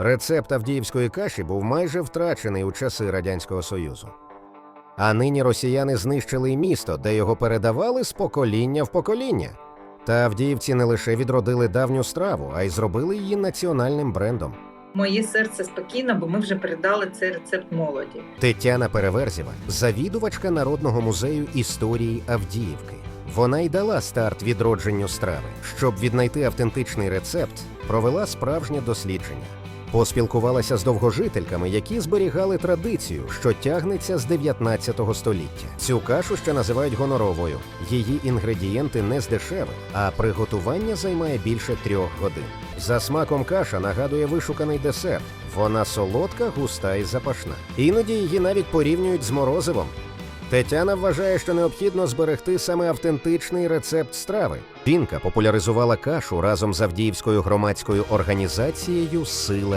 Рецепт авдіївської каші був майже втрачений у часи Радянського Союзу. А нині росіяни знищили місто, де його передавали з покоління в покоління. Та авдіївці не лише відродили давню страву, а й зробили її національним брендом. Моє серце спокійно, бо ми вже передали цей рецепт молоді. Тетяна Переверзєва, завідувачка Народного музею історії Авдіївки. Вона й дала старт відродженню страви. Щоб віднайти автентичний рецепт, провела справжнє дослідження. Поспілкувалася з довгожительками, які зберігали традицію, що тягнеться з 19 століття. Цю кашу ще називають гоноровою. Її інгредієнти не з дешевих, а приготування займає більше трьох годин. За смаком каша нагадує вишуканий десерт. Вона солодка, густа і запашна. Іноді її навіть порівнюють з морозивом. Тетяна вважає, що необхідно зберегти саме автентичний рецепт страви. Пінка популяризувала кашу разом з Авдіївською громадською організацією Сила